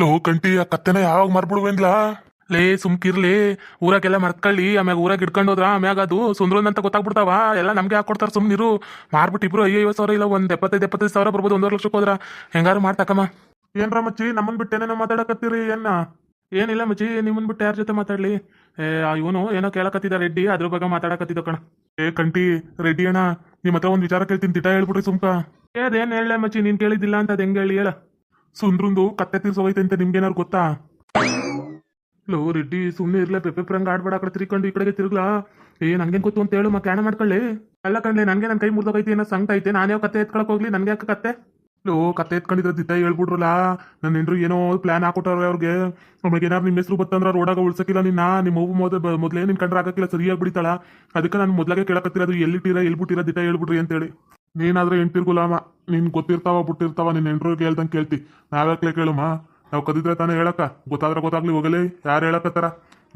Low ಕಂಟಿ ಆ ಕತ್ತೆನ ಯಾವಾಗ ಮರ್ಬಿಡುವೇನ್ಲಾ ಲೇ ಸುಮ್ಕಿರ್ಲಿ ಊರಾಗೆಲ್ಲ ಮರ್ಕೊಳ್ಳಿ ಆಮ್ಯಾಗ ಊರಾಗ ಇಟ್ಕೊಂಡು ಹೋದ್ರ ಆಮ್ಯಾಗ ಅದು ಸುಂದ್ರನ್ ಅಂತ ಗೊತ್ತಾಗ್ಬಿಡ್ತಾವ. ಎಲ್ಲ ನಮ್ಗೆ ಹಾಕೊಡ್ತಾರ ಸುಮ್ನಿರು ಮಾರ್ಬಿಟ್ಟು ಇಬ್ರು ಐವತ್ತು ಸಾವಿರ ಇಲ್ಲ ಒಂದ್ ಎಪ್ಪತ್ತೈದು ಎಪ್ಪತ್ತೈದು ಸಾವಿರ ಬರ್ಬೋದು ಒಂದೂವರೆ ಲಕ್ಷಕ್ಕೆ ಹೋದ್ರ. ಹೆಂಗಾರು ಮಾಡ್ತಕಮ್ಮ ಏನ್ರ ಮಚ್ಚಿ ನಮ್ಮನ್ ಬಿಟ್ಟೇನೇನೋ ಮಾತಾಡಕತ್ತೀರಿ ಏನ? ಏನಿಲ್ಲ ಮಚ್ಚಿ ನಿಮ್ಮನ್ ಬಿಟ್ಟು ಯಾರ ಜೊತೆ ಮಾತಾಡ್ಲಿ? ಏ ಇವನು ಏನೋ ಕೇಳಕತ್ತಿದ ರೆಡ್ಡಿ ಅದ್ರ ಬಗ್ಗೆ ಮಾತಾಡಕತ್ತಿದ ಕಣ. ಏ ಕಂಟಿ ರೆಡ್ಡಿ ಅಣ್ಣ ನಿಮ್ಮ ಹತ್ರ ಒಂದು ವಿಚಾರ ಕೇಳ್ತೀನಿ ತಿಟ ಹೇಳ್ಬಿಡ್ರಿ ಸುಮ್ಕ. ಏ ಅದೇನ್ ಹೇಳ ಮಚ್ಚಿ ನೀನ್ ಕೇಳಿದ್ದಿಲ್ಲ ಅಂತ ಅದ್ ಹೆಂಗ್ ಹೇಳಿ ಹೇಳ. ಸುಂದ್ರಂದು ಕತ್ತೆ ತೀರ್ಸೋಗೈತೆ ಅಂತ ನಿಮ್ಗೇನಾರು ಗೊತ್ತಾ? ಲೋ ರೆಡ್ಡಿ ಸುಮ್ಮನೆ ಇರ್ಲ, ಪೆಪ್ಪೆ ಪ್ರಂಗ್ ಆಡ್ಬೇಡ ಕಡೆ ತಿರ್ಕೊಂಡು ಈ ಕಡೆಗೆ ತಿರ್ಗ್ಲಾ. ಏ, ನಂಗೇನ್ ಗೊತ್ತು ಅಂತ ಹೇಳು ಕ್ಯಾಣ ಮಾಡ್ಕೊಳ್ಳಿ. ಅಲ್ಲ ಕಣ್ಲೆ ನಂಗೆ ನನ್ನ ಕೈ ಮುರ್ದೋಗೈತಿ ಏನೋ ಸಂಕಟ ಐತೆ, ನಾನು ಯಾವ ಕತ್ತೆ ಎತ್ಕೊಳಕ್ ಹೋಗ್ಲಿ, ನನ್ಗೆ ಯಾಕೆ ಕತ್ತೆ? ಲೋ, ಕತ್ತೆ ಎತ್ಕೊಂಡಿದ್ದ ದಿತ್ತ ಹೇಳ್ಬಿಡ್ರಲ್ಲ ನನ್ನ ಹೆಂಡ್ರು ಏನೋ ಪ್ಲಾನ್ ಹಾಕೊಟ್ಟಾರ ಅವ್ರಿಗೆ. ಅವ್ರಿಗೆ ಏನಾರು ನಿಮ್ಮ ಹೆಸರು ಬತ್ತಂದ್ರ ರೋಡಾಗ ಉಳ್ಸಕ್ಕಿಲ್ಲ ನಿನ್ನ ನಿಮ್ಮ ಅವ್ವ ಮೊದ ಮೊದಲೇ ನಿನ್ ಕಂಡ್ರೆ ಆಗಕ್ಕಿಲ್ಲ, ಸರಿಯಾಗಿ ಬಿಡಿತಾಳ. ಅದಕ್ಕೆ ನಾನು ಮೊದ್ಲಾಗೆ ಕೇಳಕತ್ತಿರೋದು ಎಲ್ಲಿಟ್ಟಿರ ಎಲ್ಲಿ ಬಿಟ್ಟಿರ ದಿಟ ಹೇಳ್ಬಿಡ್ರಿ ಅಂತೇಳಿ. ನೀನಾದ್ರೆ ಹೆಂಡ್ತಿರ್ ಗುಲಾಮ ನಿನ್ ಗೊತ್ತಿರ್ತಾವ ಬಿಟ್ಟಿರ್ತಾವ ನಿನ್ ಹೆಂಡ್ರಿಗೆ ಹೇಳ್ದಂಗೆ ಕೇಳ್ತಿ. ನಾವ್ಯಾಕ್ಲೆ ಕೇಳುಮ? ನಾವು ಕದಿದ್ರೆ ತಾನೇ ಹೇಳಕ್ಕ ಗೊತ್ತಾದ್ರೆ ಗೊತ್ತಾಗ್ಲಿ ಹೋಗಲಿ. ಯಾರು ಹೇಳಕತ್ತಾರ?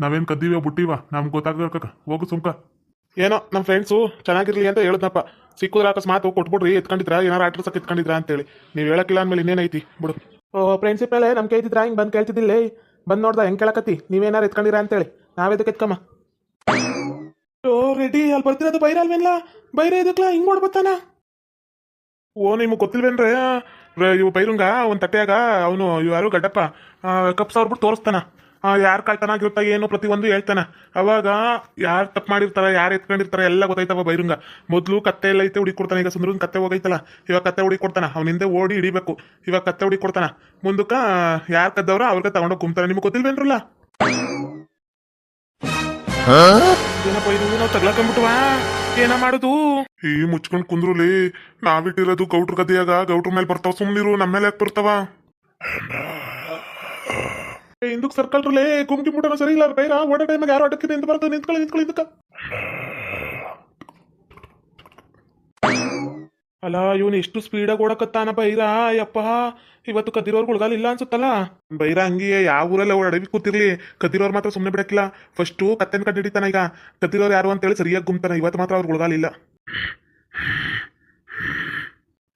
ನಾವೇನ್ ಕದ್ದೀವ ಬಿಟ್ಟಿವ? ನಮ್ಗೆ ಗೊತ್ತಾಗ್ಬೇಕ. ಹೋಗು ಸುಮ್ಕ. ಏನೋ ನಮ್ಮ ಫ್ರೆಂಡ್ಸು ಚೆನ್ನಾಗಿರ್ಲಿ ಅಂತ ಹೇಳಿದ್ನಪ್ಪ. ಸಿಕ್ಕಿದ್ರೆ ಅಕಸ್ಮಾತ್ ಹೋಗಿ ಕೊಟ್ಬಿಡ್ರಿ ಎತ್ಕೊಂಡಿದ್ರ ಏನಾರು ಆಟ್ರಸಕ್ಕೆ ಎತ್ಕೊಂಡಿದ್ರ ಅಂತೇಳಿ. ನೀವು ಹೇಳಕ್ಕಿಲ್ಲ ಅಂದ್ಮೇಲೆ ಇನ್ನೇನೈತಿ? ಬಿಡು. ಓ ಪ್ರಿನ್ಸಿಪಲ್ ನಮ್ ಕೇಳ್ತಿದ್ರ ಹಿಂಗೆ ಬಂದು ಕೇಳ್ತಿದ್ದಿಲ್ಲ ಬಂದ್ ನೋಡ್ದ ಹೆಂಗೆ ಕೇಳಕತ್ತಿ? ನೀವೇನಾರು ಎತ್ಕೊಂಡಿರ ಅಂತೇಳಿ. ನಾವೇದಕ್ಕೆ ಎತ್ಕಮ್ಮ. ಓ ರೆಡಿ. ಅಲ್ಲಿ ಬರ್ತಿರೋದು ಬೈರ ಅಲ್ವೇನ್ಲ ಬೈರ ಇದಕ್ಲ ಹಿಂಗ್ ಮಾಡ್ಬತ್ತಾನ ಓ, ನಿಮಗೆ ಗೊತ್ತಿಲ್ವೇನ್ರೆ? ಇವು ಬೈರುಂಗ, ಒಂದು ತಟ್ಟೆಯಾಗ, ಅವನು ಯಾರು ಗಡ್ಡಪ್ಪ? ಕಪ್ ಬಿಟ್ಟು ತೋರಿಸ್ತಾನ. ಯಾರು ಕಳ್ತನಾಗಿರುತ್ತ ಏನು ಪ್ರತಿಯೊಂದು ಹೇಳ್ತಾನೆ. ಅವಾಗ ಯಾರು ತಪ್ಪು ಮಾಡಿರ್ತಾರ, ಯಾರು ಎತ್ಕೊಂಡಿರ್ತಾರ, ಎಲ್ಲ ಗೊತ್ತಾಯ್ತವ ಬೈರುಂಗ. ಮೊದಲು ಕತ್ತೆ ಎಲ್ಲ ಐತೆ ಹುಡಿ ಕೊಡ್ತಾನೆ ಈಗ ಸುಂದ್ರ ಕತ್ತೆ ಹೋಗೈತಲ್ಲ, ಇವಾಗ ಕತ್ತೆ ಹುಡಿ ಕೊಡ್ತಾನ ಅವ್ನ ಹಿಂದೆ ಓಡಿ ಹಿಡಿಬೇಕು. ಇವಾಗ ಕತ್ತೆ ಹುಡಿ ಕೊಡ್ತಾನ ಮುಂದಕ್ಕ, ಯಾರು ಕದ್ದವ್ರ, ಅವ್ರಿಗೆ ತಗೊಂಡೋಗಿ ಗುಮ್ತಾನೆ. ನಿಮ್ಗೆ ಗೊತ್ತಿಲ್ವೇನ್ರಲ್ಲ? ಏನಪ್ಪ ಇದು? ನಾವು ತಗ್ಲಾಕೊಂಡ್ಬಿಟ್ವಾ? ಏನ ಮಾಡುದು? ಈ ಮುಚ್ಕೊಂಡ್ ಕುಂದ್ರುಲಿ ನಾವಿಟ್ಟಿರೋದು ಗೌಟ್ರ ಗದಿಯಾಗ ಗೌಟ್ರ ಮೇಲೆ ಬರ್ತಾವ ಸುಮ್ನಿರು. ನಮ್ಮ ಮೇಲೆ ಯಾಕೆ ಬರ್ತಾವ? ಹಿಂದಕ್ ಸರ್ಕಲ್ರಲ್ಲೇ ಗುಮ್ಕಿ ಮುಟ್ಟನ ಸರಿ ಇಲ್ಲ. ಬೈರ ಓಡೋ ಟೈಮಾಗ ಯಾರು ಅಡಕ್ಕಿದೆ ಅಂತ ಬರ್ತದೆ ನಿಂತ್ಕೊಳ್ಳಿ ನಿಂತ್ಕೊಳ್ಳಿ ಹಿಂದಕ್ಕ ಅಲ್ಲ ಇವನು ಎಷ್ಟು ಸ್ಪೀಡಾಗಿ ಓಡಕತ್ತಾನ ಬೈರ ಯಪ್ಪ ಇವತ್ತು ಕದಿರೋರ್ ಗುಳ್ಗಾಲ ಇಲ್ಲ ಅನ್ಸುತ್ತಲ್ಲ ಬೈರ ಹಂಗೆ ಯಾವ ಊರಲ್ಲ ಓಡಾಡಿ ಕೂತಿರ್ಲಿ. ಕದಿರೋರ್ ಮಾತ್ರ ಸುಮ್ಮನೆ ಬಿಡಕ್ಕಿಲ್ಲ. ಫಸ್ಟು ಕತ್ತೆನ ಕಂಡು ಹಿಡಿತಾನ ಈಗ. ಕದಿರೋರು ಯಾರು ಅಂತೇಳಿ ಸರಿಯಾಗಿ ಗುಮ್ತಾನ. ಇವತ್ತು ಮಾತ್ರ ಅವ್ರ ಗುಳ್ಗಾಲ ಇಲ್ಲ.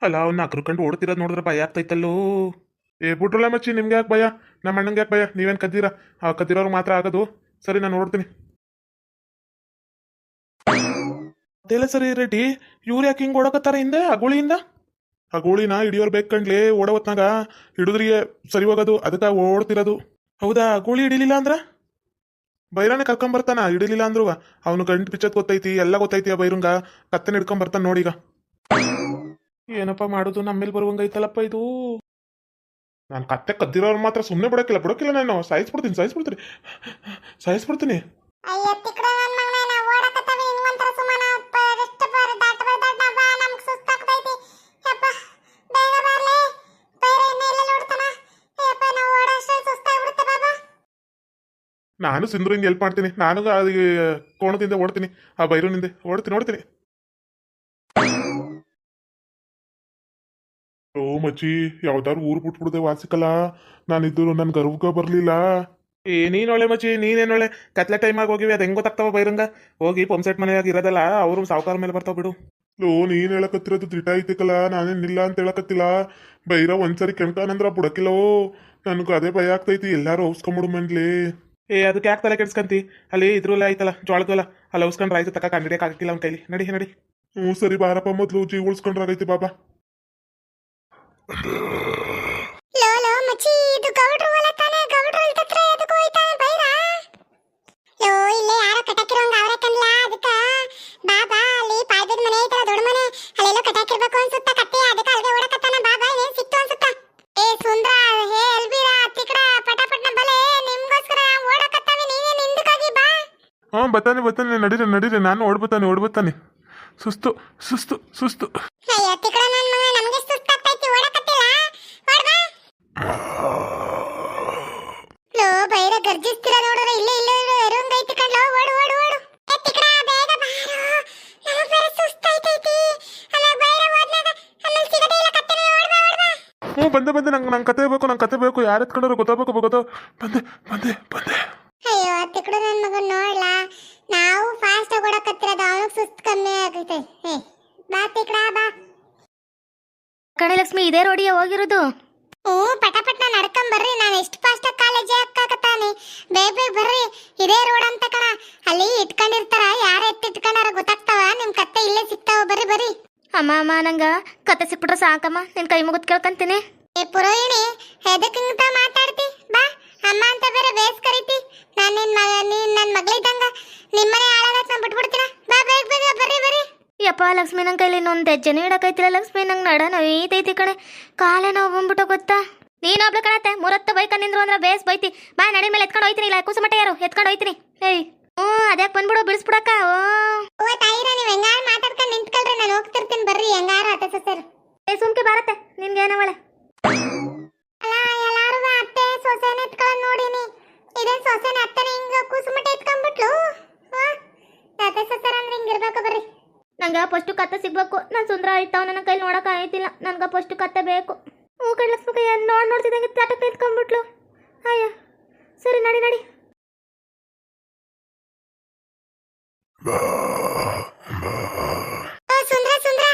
ಅಲ್ಲ ಅವ್ನ ಅಕ್ರಕಂಡು ಓಡ್ತಿರೋದು ನೋಡಿದ್ರೆ ಭಯ ಆಗ್ತೈತಲ್ಲೋ. ಏ, ಬಿಟ್ರಲ್ಲ ಮಚ್ಚಿ, ನಿಮ್ಗೆ ಯಾಕೆ ಭಯ? ನಮ್ಮ ಅಣ್ಣಂಗೆ ಯಾಕೆ ಭಯ? ನೀವೇನು ಕದ್ದೀರಾ? ಆ ಕದ್ದಿರೋರು ಮಾತ್ರ ಆಗೋದು. ಸರಿ, ನಾನು ನೋಡ್ತೀನಿ. ಅದೆಲ್ಲ ಸರಿ ರೆಡ್ಡಿ ಇವ್ರು ಯಾಕೆ ಹಿಂಗೆ ಓಡಕತ್ತಾರ ಹಿಂದೆ? ಆ ಅಗುಳಿನ ಆ ಗೋಳಿನ ಹಿಡಿಯೋರು ಬೇಕಂಡ್ಲಿ ಓಡವತ್ನಾಗ ಹಿಡಿದ್ರಿಗೆ ಸರಿ ಹೋಗೋದು ಅದಕ್ಕೆ ಓಡ್ತಿರೋದು. ಹೌದಾ? ಗೋಳಿ ಹಿಡಿಲಿಲ್ಲ ಅಂದ್ರ? ಬೈರಾನೆ ಕರ್ಕೊಂಬರ್ತಾನ ಹಿಡಿಲಿಲ್ಲ ಅಂದ್ರು ಅವನು ಗಂಟು ಪಿಚ್ಚತ್ ಗೊತ್ತೈತಿ ಎಲ್ಲ ಗೊತ್ತೈತಿ ಆ ಬೈರಂಗ. ಕತ್ತನ ಹಿಡ್ಕೊಂಬರ್ತಾನ ನೋಡೀಗ ಏನಪ್ಪ ಮಾಡೋದು ನಮ್ಮೇಲೆ ಬರುವಂಗೈತಲ್ಲಪ್ಪ ಇದು. ನಾನು ಕತ್ತೆ ಕದ್ದಿರೋರು ಮಾತ್ರ ಸುಮ್ಮನೆ ಬಿಡೋಕ್ಕಿಲ್ಲ ಬಿಡೋಕ್ಕಿಲ್ಲ ನಾನು. ಸಾಯಿಸ್ಬಿಡ್ತೀನಿ ಸಾಯಿಸ್ಬಿಡ್ತೀನಿ. ಸಾಯಿಸ್ಬಿಡ್ತೀನಿ ಅಯ್ಯ ತಿಕ್ಕಡ ನನ್ ಮಗನೇ ನಾ ಓಡಕತ್ತವಿ ಹಿಂಗಂತರ ಸುಮ್ಮನ ಎಷ್ಟು ಬರ ದಾಟ ಬರ ದಾಟ ಬಾ ನಮ್ಗ್ ಸುಸ್ತಾಗ್ತೈತಿ ಯಪ್ಪ ಬೇಗ ಬರ್ಲಿ ಬೇರೆ ಇನ್ನ ಇಲ್ಲ ನೋಡ್ತಾನ ಯಪ್ಪ ನಾ ಓಡೋಷ್ಟು ಸುಸ್ತಾಗ್ಬಿಡುತ್ತೆ ಬಾಬಾ ನಾನು ಸಿಂಧುರಿಂದ ಎಲ್ಪ್ ಮಾಡ್ತೀನಿ. ನಾನು ಅದು ಕೋಣದಿಂದ ಓಡ್ತೀನಿ. ಆ ಬೈರೂನಿಂದ ಓಡ್ತೀನಿ ನೋಡ್ತೀನಿ ಓ ಮಚ್ಚಿ ಯಾವ್ದಾರು ಊರು ಬಿಟ್ಬಿಡ್ದೆ ವಾಸಿಕಲ್ಲ ನಾನಿದ್ದು ನನ್ನ ಗರ್ವಕ್ಕ ಬರಲಿಲ್ಲ. ಏ ನೀನೊಳ್ಳೆ ಮಚ್ಚಿ ನೀನೇನೊಳ್ಳೆ ಕತ್ಲೆ ಟೈಮ್ ಆಗಿ ಹೋಗಿವಿ, ಅದು ಹೆಂಗ್ ಗೊತ್ತಾಗ್ತಾವ ಬೈರಂಗ? ಹೋಗಿ ಪಂಪ್ಸೆಟ್ ಮನೆಯಾಗ ಇರೋದಲ್ಲ, ಅವರು ಸಾವುಕಾರ ಮೇಲೆ ಬರ್ತಾವ ಬಿಡು. ಲೋ, ನೀನ್ ಹೇಳಕತ್ತಿರೋದು ದಿಟ ಐತಿಕಲ್ಲ ನಾನೇನಿಲ್ಲ ಅಂತ ಹೇಳಕತ್ತಿಲ್ಲ. ಬೈರ ಒಂದ್ಸರಿ ಕೆಣ್ಕಾನಂದ್ರ ಬುಡಕಿಲ್ಲವೋ ನನಗೂ ಅದೇ ಭಯ ಆಗ್ತೈತಿ, ಎಲ್ಲಾರು ಔಸ್ಕೊಂಬಿಡು ಮನ್ಲಿ. ಏ ಅದಕ್ಕೆ ಯಾಕೆ ತಲೆ ಕೆಡ್ಸ್ಕಂತಿ? ಅಲ್ಲಿ ಇದ್ರಲ್ಲ ಐತಲ್ಲ ಜೋಳದಲ್ಲ ಅಲ್ಲಿ. ಉಸ್ಕೊಂಡ್ರೆ ಆಯ್ತು ತಕ್ಕ ಕಂಡಿಡಿಯಕ್ಕೆ ಆಗಕ್ಕಿಲ್ಲ ಅವ್ನ ಕೈಲಿ. ನಡಿ ನಡಿ. ಹ್ಞೂ ಸರಿ ಬಾರಪ್ಪ ಮೊದಲು ಜೀವ ಉಳ್ಸ್ಕೊಂಡ್ರಾಗೈತಿ ಬಾಬಾ. ಲೋ ಬತ್ತಾನೆ ಬತ್ತಾನೆ ನಡೀರಿ ನಡೀರಿ ನಾನು ಓಡ್ಬತ್ತಾನೆ ಓಡ್ಬತ್ತಾನೆ ಸುಸ್ತು ಸುಸ್ತು ಸುಸ್ತು. ಹ್ಞೂ ಬಂದೆ ಬಂದೆ ನಂಗೆ ನಂಗೆ ಕತೆ ಬೇಕು ನಂಗೆ ಕತೆ ಬೇಕು ಯಾರು ಎತ್ಕೊಂಡ್ರು ಗೊತ್ತಾಗಬೇಕು ಗೊತ್ತೋ ಬಂದೆ ಬಂದೆ ಬಂದೆ. ಅಯ್ಯೋ ನನ್ನ ನೋಡ್ಲಾ? ನಾವು ಫಾಸ್ಟ್ ಓಡಕತ್ತಿರೋದು ಅವನಿಗೆ ಸುಸ್ತು ಕಮ್ಮಿ ಆಗೈತೆ ಬಾ ತಿಕ್ಕಡ ಬಾ. ಕಣೆ ಲಕ್ಷ್ಮಿ ಇದೇ ರೋಡಿಗೆ ಹೋಗಿರೋದು? ಓ ಪಟಪಟ ನಡ್ಕೊಂಡ್ ಬರ್ರಿ. ನಾನು ಎಷ್ಟು ಫಾಸ್ಟ್ ಕಾಲೇಜ್ ಹಾಕಾಕತ್ತಾನೆ ಬೇಗ ಬೇಗ ಬರ್ರಿ. ಇದೇ ರೋಡ್ ಅಂತ ಕಣ. ಅಲ್ಲಿ ಇಟ್ಕೊಂಡಿರ್ತಾರ. ಯಾರು ಎತ್ತಿಟ್ಕೊಂಡಾರ ಗೊತ್ತಾಗ್ತಾವ. ನಿಮ್ ಕತ್ತೆ ಇಲ್ಲೇ ಸಿಗ್ತಾವ. ಬರ್ರಿ ಬರ್ರಿ. ಅಮ್ಮ ಅಮ್ಮ ನಂಗ ಕತೆ ಸಿಕ್ಬಿಟ್ರೆ ಸಾಕಮ್ಮ. ನಿನ್ ಕೈ ಮುಗಿದ್ ಕೇಳ್ಕೊಂತೀನಿ. ಏ ಪುರೋಹಿಣಿ ಎದಕ್ಕೆ ಮಾತಾಡ್ತಿ? ಬಾ. ಅಮ್ಮ ಅಂತ ಬೇರೆ ಬೇಸ್ ಕರಿತಿ. ನಾನ್ ನಿನ್ ಮಗ ನೀನ್ ನನ್ನ ಮಗಳಿದ್ದಂಗ ನಿಮ್ಮನೆ ಹಾಳಾಗತ್ ನಾನು ಬಿಟ್ಬಿಡ್ತೀನ? ಬಾ, ಬೇಗ ಬೇಗ, ಬರ್ರಿ ಬರ್ರಿ. ಯಪ್ಪ, ಲಕ್ಷ್ಮಿ ನನ್ನ ಕೈಲಿ ಇನ್ನೊಂದು ಹೆಜ್ಜೆನೂ ಇಡಕೈತಿಲ್ಲ ಲಕ್ಷ್ಮಿ, ನಂಗೆ ನಡ ಕಣೆ. ಕಾಲೇ ನೋವು ಬಂದ್ಬಿಟ್ಟು ಗೊತ್ತಾ? ನೀನು ಒಬ್ಳು ಕಣತ್ತೆ, ಮೂರತ್ತು ಬೈಕ ನಿಂದ್ರು ಅಂದ್ರೆ ಬೇಸ್ ಬೈತಿ. ಬಾ, ನಡಿ ಮೇಲೆ ಎತ್ಕೊಂಡು ಹೋಯ್ತೀನಿ, ಇಲ್ಲ ಕುಸುಮಟ ಯಾರು? ಎತ್ಕೊಂಡು ಹೋಯ್ತೀನಿ. ಏಯ್. ಹ್ಞೂ, ಅದ್ಯಾಕೆ ಬಂದ್ಬಿಡು, ಬಿಡಿಸ್ಬಿಡಕ್ಕ. ಓ ಓ ತಾಯಿರ ನೀವ್ ಹೆಂಗಾರ ಮಾತಾಡ್ಕೊಂಡ್ ನಿಂತ್ಕೊಳ್ರಿ ನಾನು ಹೋಗ್ತಿರ್ತೀನಿ ಬರ್ರಿ ಹೆಂಗಾರ ಅತ್ತೆ ಸರ್ ಏ ಸುಮ್ಕೆ ಬಾರತ್ತೆ ನಿನ್ಗೇನವಳೆ ಅಲ್ಲ ಎಲ್ಲಾರು ಅತ್ತೆ ಸೊಸೆನ ಎತ್ಕೊಳ್ಳೋದ್ ನೋಡಿನಿ ಇದೇನ್ ಸೊಸೆನ ಅತ್ತೆನ ಹಿಂಗ ಕೂಸುಮಟ ಎತ್ಕೊಂಡ್ಬಿಟ್ಲು ಅತ್ತೆ ಸೊಸೆರ ಅಂದ್ರೆ ಹಿಂಗಿರ್ಬೇಕು ಬರ್ರಿ ನಂಗೆ ಫಸ್ಟು ಕತ್ತೆ ಸಿಗ್ಬೇಕು. ನಾನು ಸುಂದರ ಆಯ್ತಾವ ನನ್ನ ಕೈಲಿ ನೋಡಕ್ ಆಯ್ತಿಲ್ಲ. ನನ್ಗೆ ಫಸ್ಟು ಕತ್ತೆ ಬೇಕು. ಹೂ ಕಡ್ಲಕ್ಸ್ಬೇಕು ಏನು ನೋಡಿ ನೋಡ್ತಿದ್ದಂಗೆ ತಾಟಕ್ಕೆ ನಿಂತ್ಕೊಂಡ್ಬಿಟ್ಲು ಅಯ್ಯ ಸರಿ ನಡಿ ನಡಿ. ಓ ಸುಂದ್ರ ಸುಂದ್ರ.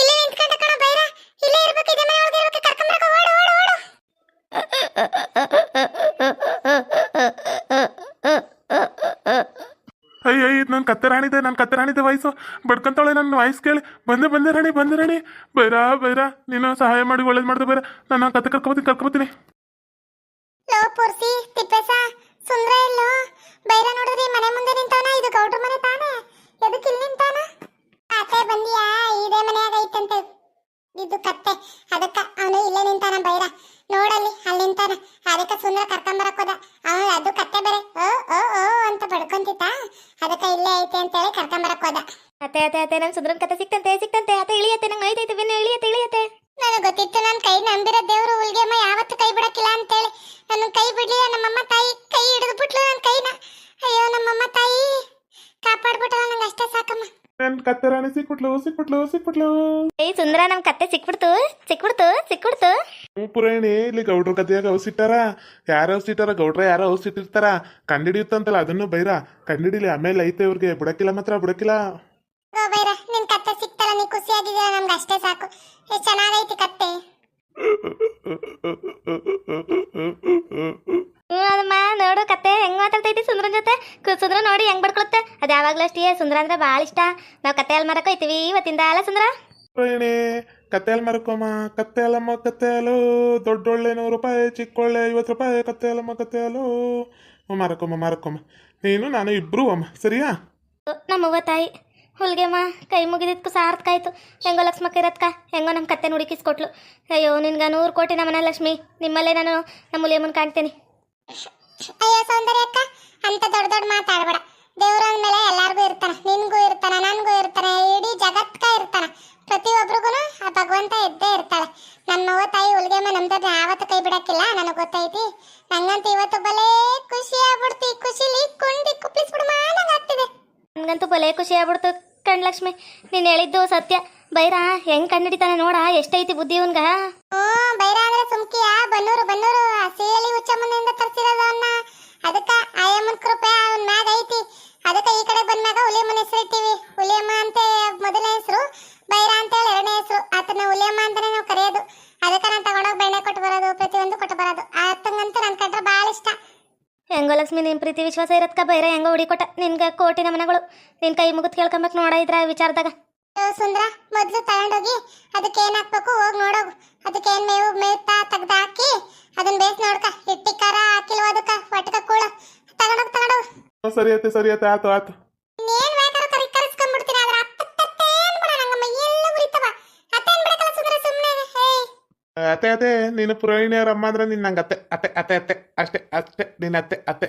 ಇಲ್ಲೇ ನಿಂತ್ಕೊಂಡ ಕಣ ಬೈರ. ಇಲ್ಲೇ ಇರ್ಬೇಕು ಇದೇ ಮನೆ ಒಳಗೆ ಇರ್ಬೇಕು. ಕರ್ಕೊಂಬರಕ ಓಡು ಓಡು ಓಡು. ಅಯ್ಯ ಇದು ನನ್ನ ಕತ್ತೆ ರಾಣಿದೆ ಬಡ್ಕೊಂತಾಳೆ ನನ್ನ ವಾಯ್ಸ್ ಕೇಳಿ. ಬಂದೆ ಬಂದೆ ರಾಣಿ ಬಂದೆ ರಾಣಿ. ಬೈರಾ, ಬೈರ. ನೀನು ಸಹಾಯ ಮಾಡಿ, ಒಳ್ಳೇದು ಮಾಡ್ದೆ ಬೈರ. ನಾನು ಕತೆ ಕರ್ಕೊಬತ್ತೀನಿ ಕರ್ಕೊಬತ್ತೀನಿ. ಲೋ, ಪುರ್ಸಿ, ತಿಪ್ಪೇಸ, ಸುಂದ್ರ ಎಲ್ಲೋ? ಬೈರ ನೋಡ್ರಿ, ಮನೆ ಮುಂದೆ ನಿಂತಾನ ಇದು ಗೌಡ್ರ ಮನೆ ತಾನೆ? ಎದಕ್ಕೆ ಇಲ್ಲಿ ನಿಂತಾನ ಅತ್ತೆ ಬಂದಿಯಾ? ಇದೇ ಮನೆಯಾಗ ಐತಂತೆ ಇದು ಕತ್ತೆ. ಅದಕ್ಕ ಅವನು ಇಲ್ಲೇ ನಿಂತಾನ ಬೈರ. ನೋಡಲ್ಲಿ, ಅಲ್ಲಿ ನಿಂತಾನ ಅದಕ್ಕ ಸುಂದರ ಕರ್ಕೊಂಬರಕ್ ಹೋದ ಅವನು ಅದು ಕತ್ತೆ ಬೇರೆ ಓ ಓ ಓ ಅಂತ ಬಡ್ಕೊಂತಿತ್ತ ಅದಕ್ಕ ಇಲ್ಲೇ ಐತೆ ಅಂತೇಳಿ ಕರ್ಕೊಂಬರಕ್ ಹೋದ ಅತ್ತೆ ಅತ್ತೆ ಅತ್ತೆ ನನ್ನ ಸುಂದ್ರನ್ ಕತೆ ಸಿಕ್ತಂತೆ ಸಿಕ್ತಂತೆ. ಅತ್ತೆ ಇಳಿಯತ್ತೆ ನಂಗೆ ಐತೈತೆ ಬೆನ್ನು ಇಳಿಯತ್ತೆ ಇಳಿಯತ್ತೆ. ನನಗೆ ಗೊತ್ತಿತ್ತು ನನ್ನ ಕೈ ನಂಬಿರೋ ದೇವ್ರು ಉಲ್ಗೆಮ್ಮ ಯಾವತ್ತು ಕೈ ಬಿಡಕ್ಕಿಲ್ಲ ಅಂತೇಳಿ. ನನ್ನ ಕೈ ಬಿಡ್ಲಿಲ್ಲ ನಮ್ಮಮ್ಮ ತಾಯಿ ಕೈ ಹಿಡಿದು ಬಿಟ್ಲು ನನ್ನ ಕೈನ. ಅಯ್ಯೋ ನಮ್ಮಮ್ಮ ತಾಯಿ ಕಾಪಾಡ್ಬಿಟ್ಟಲ್ಲ ನಂಗೆ ಅಷ್ಟೇ ಸಾಕಮ್ಮ. ನನ್ನ ಕತ್ತೆ ರಾಣಿ ಸಿಕ್ಬಿಟ್ಲು ಸಿಕ್ಬಿಟ್ಲು. ಸಿಕ್ಬಿಟ್ಲು ಏ ಸುಂದರ ನಮ್ ಕತ್ತೆ ಸಿಕ್ಬಿಡ್ತು ಸಿಕ್ಬಿಡ್ತು ಸಿಕ್ಬಿಡ್ತು. ಹ್ಞೂ ಪುರಾಣಿ ಇಲ್ಲಿ ಗೌಡ್ರ ಕತೆಯಾಗ ಔಸಿಟ್ಟಾರ ಯಾರು ಔಸಿಟ್ಟಾರ ಗೌಡ್ರ ಯಾರೋ ಔಸಿಟ್ಟಿರ್ತಾರ ಕಂಡಿಡಿಯುತ್ತಂತಲ್ಲ ಅದನ್ನು ಬೈರ? ಕಂಡಿಡಿಲಿ ಆಮೇಲೆ ಐತೆ ಇವ್ರಿಗೆ ಬಿಡಕ್ಕಿಲ್ಲ ಮಾತ್ರ ಬಿಡಕ್ಕಿಲ್ಲ. ಬೈರ ನಿನ್ ಕತ್ತೆ ಸಿಕ್ತಲ್ಲ ನೀ ಖುಷಿಯಾಗಿದ್ದೀರ ನಮ್ಗೆ ಅಷ್ಟೇ ಸಾಕು. ಎಷ್ಟು ಚೆನ್ನಾಗೈತಿ ಕತ್ತೆ. ಅದಮ್ಮ ನೋಡು ಕತ್ತೆ ಹೆಂಗ್ ಮಾತಾಡ್ತೈತಿ ಸುಂದ್ರನ್ ಜೊತೆ? ಕು- ಸುಂದ್ರ ನೋಡಿ ಹೆಂಗ್ ಬಡ್ಕೊಳುತ್ತೆ. ಅದು ಯಾವಾಗ್ಲೂ ಅಷ್ಟೇ ಸುಂದ್ರ ಅಂದ್ರೆ ಭಾಳ ಇಷ್ಟ. ನಾವು ಕತ್ತೆ ಅಲ್ಲಿ ಮರಕ್ಕೆ ಹೋಯ್ತೀವಿ ಇವತ್ತಿಂದ ಅಲ್ಲ ಸುಂದ್ರ? ರೋಹಿಣಿ ಕತ್ತೆ ಮರ್ಕೊಮ್ಮ ಮರಕೊಮ್ಮ ಕತ್ತೆ ಹಾಲಮ್ಮ ಕತ್ತೆ ದೊಡ್ಡ ದೊಡ್ಡೊಳ್ಳೆ ನೂರು ರೂಪಾಯಿ ಚಿಕ್ಕೊಳ್ಳೆ ಐವತ್ತು ರೂಪಾಯಿ ಕತ್ತೆ ಹಾಲಮ್ಮ ಕತ್ತೆ ಹಾಲು. ಹ್ಞೂ ಮಾರಕೊಮ್ಮ ಮಾರಕೊಮ್ಮ. ನೀನು ನಾನು ಇಬ್ರು ಅಮ್ಮ ಸರಿಯಾ? ನಮ್ಮವ್ವ ತಾಯಿ. ಹುಲ್ಗೆಮ್ಮ ಕೈ ಮುಗಿದಿದ್ಕು ಸಾರ್ಥಕ ಆಯ್ತು. ಹೆಂಗೋ ಲಕ್ಷ್ಮಕ್ಕ ಇರತ್ಕ? ಹೆಂಗೋ ನಮ್ಮ ಕತ್ತೆ ಹುಡುಕಿಸ್ಕೊಟ್ಲು. ಅಯ್ಯೋ ನಿನ್ಗೆ ನೂರು ಕೋಟಿ ನಮ್ಮನೆ ಲಕ್ಷ್ಮಿ. ನಿಮ್ಮಲ್ಲೇ ನಾನು ನಮ್ಮ ಮುಲಿಯಮ್ಮನ ಕಾಣ್ತೀನಿ. ಅಯ್ಯೋ ಸೌಂದರ್ಯ ಅಕ್ಕ ಅಂತ ದೊಡ್ಡ ದೊಡ್ಡ ಮಾತಾಡ್ಬೇಡ. ದೇವ್ರ ಅಂದ್ಮೇಲೆ ಎಲ್ಲಾರ್ಗೂ ಇರ್ತಾನೆ ನಿನ್ಗೂ ಇರ್ತಾನೆ ನನಗೂ ಇರ್ತಾನೆ ಇಡೀ ಜಗತ್ಕ ಇರ್ತಾನ. ಪ್ರತಿಯೊಬ್ರಿಗೂ ಆ ಭಗವಂತ ಇದ್ದೇ ಇರ್ತಾಳೆ. ನಮ್ಮವ್ವ ತಾಯಿ ಹುಲ್ಗೆಮ್ಮ ನಮ್ದನ್ನ ಯಾವತ್ತು ಕೈ ಬಿಡಕ್ಕಿಲ್ಲ ನನಗೆ ಗೊತ್ತೈತಿ. ನಂಗಂತೂ ಇವತ್ತು ಬಲೇ ಖುಷಿ ಆಗ್ಬಿಡ್ತಿ ಖುಷಿಲಿ ಕುಂಡಿ ಕುಪ್ಪಿಸ್ಬಿಡು ಆಗ್ತಿದೆ. ನನಗಂತೂ ಬಲೇ ಖುಷಿ ಆಗ್ಬಿಡ್ತು ಕಣ್ ಲಕ್ಷ್ಮಿ ನೀನು ಹೇಳಿದ್ದು ಸತ್ಯ. ಬೈರ, ಹೆಂಗ್ ಕಂಡಿಡಿತಾನೆ ನೋಡ, ಎಷ್ಟೈತಿ ಬುದ್ಧಿ ಇವನ್ಗ ಹ್ಮ್ ಬೈರ ಅಂದ್ರೆ ಸುಮ್ಕಿಯ ಬನ್ನೂರು ಬನ್ನೂರು ಸಿಎಲಿ ಹುಚ್ಚಮ್ಮನಿಂದ ತರಿಸಿರೋದು ಅವನ್ನ ಅದಕ್ಕ ಆಯಮ್ಮನ ಕೃಪೆ, ಅವನ ಮ್ಯಾಗ ಐತಿ. ಅದಕ್ಕ ಈ ಕಡೆ ಬಂದಾಗ ಹುಲಿ ಮನೆ ಇಟ್ಟಿವಿ. ಪ್ರೀತಿ ವಿಶ್ವಾಸ ಇರತ್ಕ ಬೈರ ಹೆಂಗ ಹುಡಿಕೊಟ್ಟ ನಿನ್ಗೆ ಕೋಟಿ ನಮನಗಳು. ನಿನ್ ಕೈ ಮುಗಿದ್ ಕೇಳ್ಕೊಂಬಕ್ ನೋಡಿದ್ರ ವಿಚಾರದಾಗ. ಸುಂದ್ರ ಮೊದ್ಲು ತಗೊಂಡೋಗಿ ಅದಕ್ಕೆ ಏನ್ ಹಾಕ್ಬೇಕು ಹೋಗಿ ನೋಡೋಗು. ಅದಕ್ಕೆ ಏನ್ ಮೇವು ಮೇತ ತೆಗ್ದ ಹಾಕಿ ಅದನ್ನ ಬೇಸ್ ನೋಡ್ಕ ಕರಾ ಖಾರ ಹಾಕಿಲ್ವ ಅದಕ್ಕ? ಒಟ್ಟಕ ಕೂಳ. ತಗೊಂಡೋಗ್ ತಗೊಂಡೋಗು. ಸರಿ ಆಯ್ತು ಸರಿ ಆಯ್ತು ಆಯ್ತು. ಆಯ್ತು ಅತ್ತೆ ಅತ್ತೆ ನೀನು ಪುರಾಣಿಯರ ಅಮ್ಮ ಅಂದ್ರೆ ನೀನು ಅತ್ತೆ ಅತ್ತೆ ಅತ್ತೆ ಅತ್ತೆ ಅಷ್ಟೇ ಅಷ್ಟೇ ನೀನು ಅತ್ತೆ ಅತ್ತೆ.